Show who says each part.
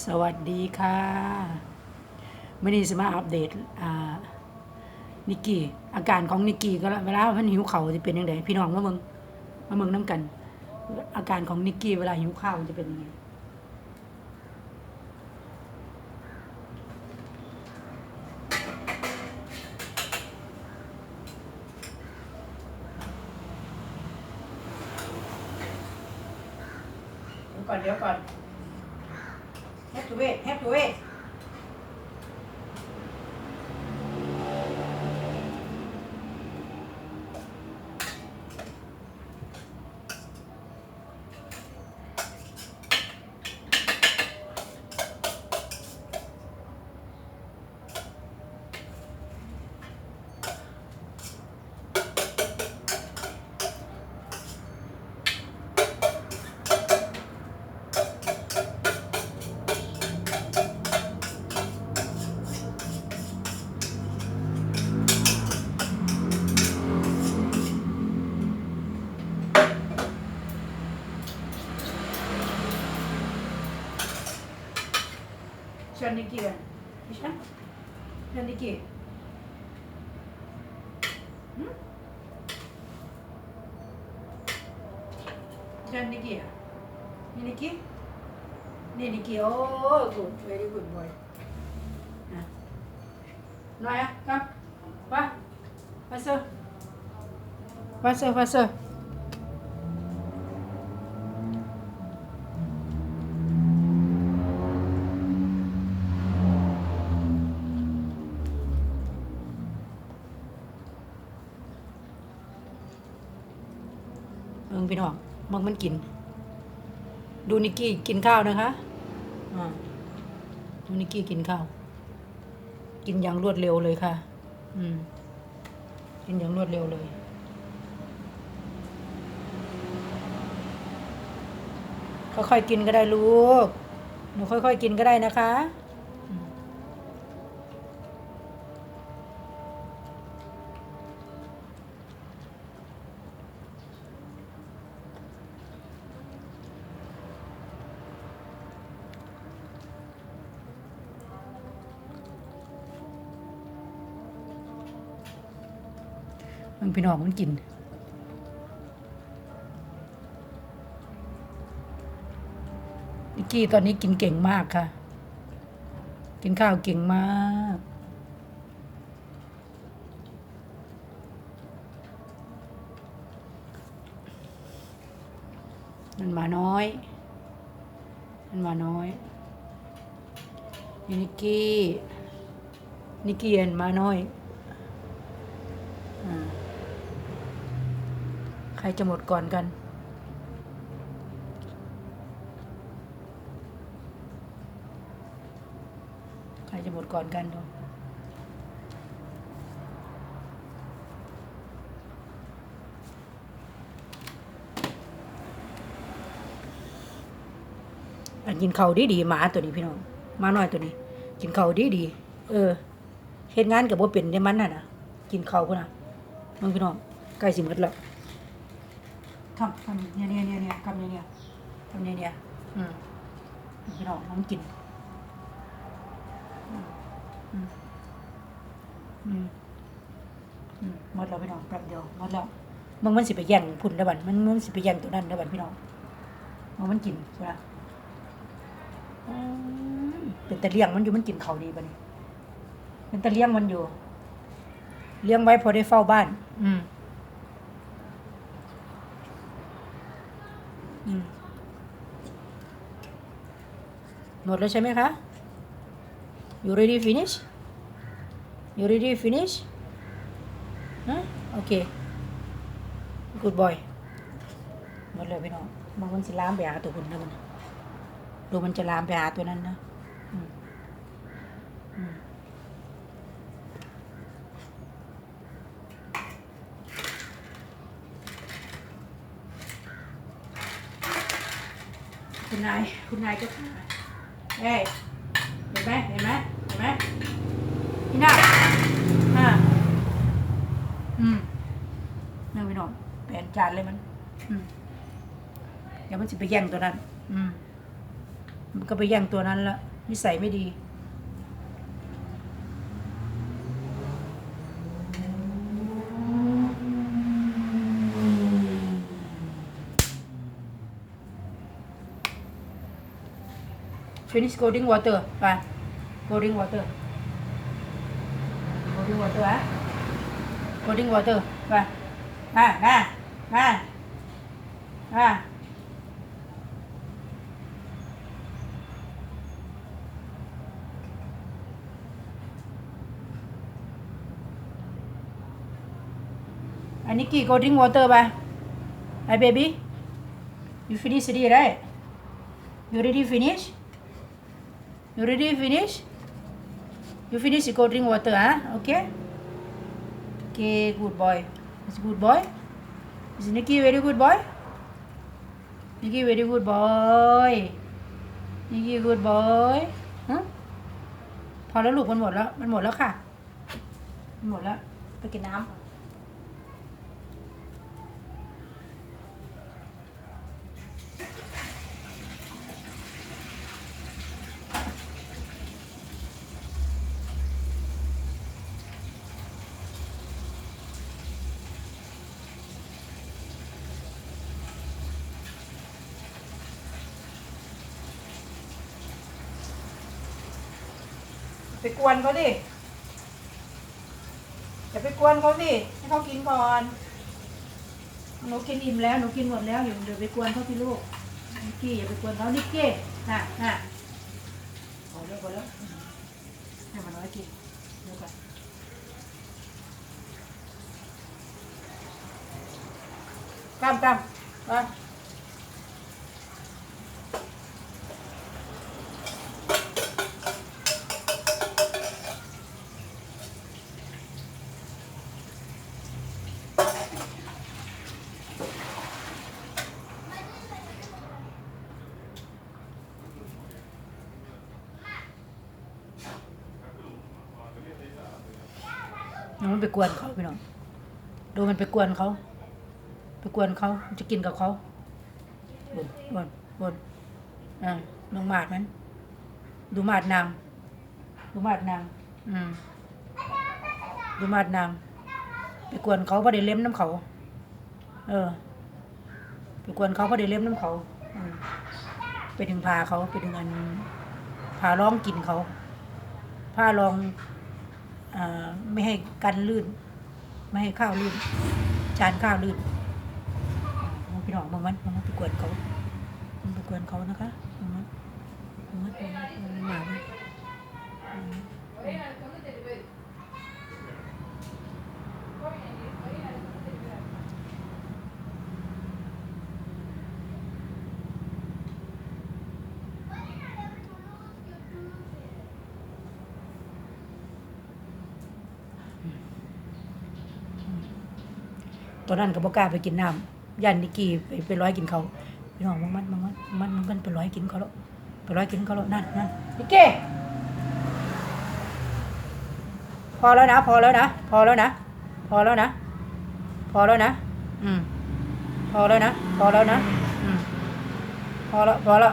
Speaker 1: สวัสดีค่ะไม่ได้สมาอัปเดตอ่านิกกี้ อาการของนิกกี้ก็เวลามันหิวเข่าจะเป็นยังไงพี่น้องมาเมืองมาเมืองน้ำกัน อาการของนิกกี้เวลาหิวข้าวมันจะเป็นยังไงเดี๋ยวก่อนเดี๋ยวก่อน to wait, have to wait. เชิญนิกกี้กันดิฉันเชิญนิกกี้หืมเชิ บิ่งพี่น้องมึงมันกิน ดูนิกกี้กินข้าวนะคะอ่าดูนิกกี้กินข้าว กินอย่างรวดเร็วเลยค่ะ อืม กินอย่างรวดเร็วเลยค่อยๆกินก็ได้ลูก หนูค่อยๆกินก็ได้นะคะ มันพี่น้องมันกินนิกกี้ตอนนี้กินเก่งมากค่ะ กินข้าวเก่งมากมันมาน้อย มันมาน้อยนี่นิกกี้นิกกี้เอ็นมาน้อยอาใครจะหมดก่อนกัน ใครจะหมดก่อนกันดูอันกินเขาดีดีหมาตัวนี้พี่น้องหมาน้อยตัวนี้ กินเขาดีดีเออเฮ็ดงานกับบ่าเป็นได้มันน่ะนะกินเขาพุ่นน่ะมึงพี่น้องใกล้สิหมดแล้ว ทำทำเนี่ยเนี่ยเนี่ยเนี่ยทำเนี่ยเนี่ยทำเนี่ยเนี่ยอืมพี่น้องมันกินอืมอืมอืมหมดแล้วพี่น้องแป๊บเดียวหมดแล้วมึงมันสิไปแย่งพุ่นแล้วบัดมันมันสิไปแย่งตัวนั้นแล้วบัดพี่น้องมึงมันกินใช่ปะอืมเป็นแต่เลี้ยงมันอยู่มันกินเขาดีบันี้เป็นแต่เลี้ยงมันอยู่ เลี้ยงไว้พอได้เฝ้าบ้าน อืมอืม หมดแล้วใช่ไหมคะ You ready finish? You ready finish? Huh? Okay. Good boy. หมดเลยพี่น้องมันมันสิลามไปหาตัวคุณนะมันดูมันจะลามไปหาตัวนั้นนะอืมอืม คุณนายคุณนายก็ถ่าเอ้ยเห็นไหมเห็นไหมเห็นไหมพี่นาอ่าอืมนั่งไปนอนแปลนจานเลยมัน อืมเดี๋ยวมันจะไปแย่งตัวนั้น อืมมันก็ไปแย่งตัวนั้นละนิสัยไม่ดี finish coding water ไป coding water coding water อะ coding water ไปมามามามาอันนี้กี่ coding water ไป Hi baby you finish already right you already finish you ready finish you finish the cold drink water huh okay okay good boy it's good boy is Nicky very good boy Nicky very good boy Nicky good boy ฮะพอแล้วลูกมันหมดแล้ว มันหมดแล้วค่ะ มันหมดแล้ว ไปกินน้ำ ไปกวนเขาดิอย่าไปกวนเขาสิให้เขากินก่อนหนูกินอิ่มแล้วหนูกินหมดแล้วอย่าเดี๋ยวไปกวนเขาสิลูกนิกกี้อย่าไปกวนเขานิกกี้น่ะน่ะพอแล้วพอแล้วให้มันน้อยกินดี๋ยวก่อนกล้ามกล้ามมา มันไปกวนเขาพี่น้องดูมันไปกวนเขา ไปกวนเขาจะกินกับเขาบนบนบนอ่าน้องมาดมัน ดูมาดนางดูมาดนางอืมดูมาดนางไปกวนเขาเพราะได้เล็มน้ำเขา เออ ไปกวนเขาเพราะได้เล็มน้ำเขาอืมไปดึงพาเขาไปดึงอันพาร้องกินเขาพาลอง ไม่ให้กันลื่น ไม่ให้ข้าวลื่น จานข้าวลื่นอ่าพี่น้องบางมันมันไปกวนเขามันไปกวนเขานะคะบางมันบางมันบางวันบางวันหมาเลยอืมต อนนั้นก็บ่กล้าไปกินน้ำยันนิกกี้ไปไปร้อยกินเขาพี่น้องบางวันบางวันบางวันมันไปร้อยกินเขาแล้วไปร้อยกินเขาแล้วนั่นนั่นนิกกี้พอแล้วนะ พอแล้วนะ พอแล้วนะ พอแล้วนะ พอแล้วนะ อืม พอแล้วนะ พอแล้วนะ อืม พอแล้วพอแล้ว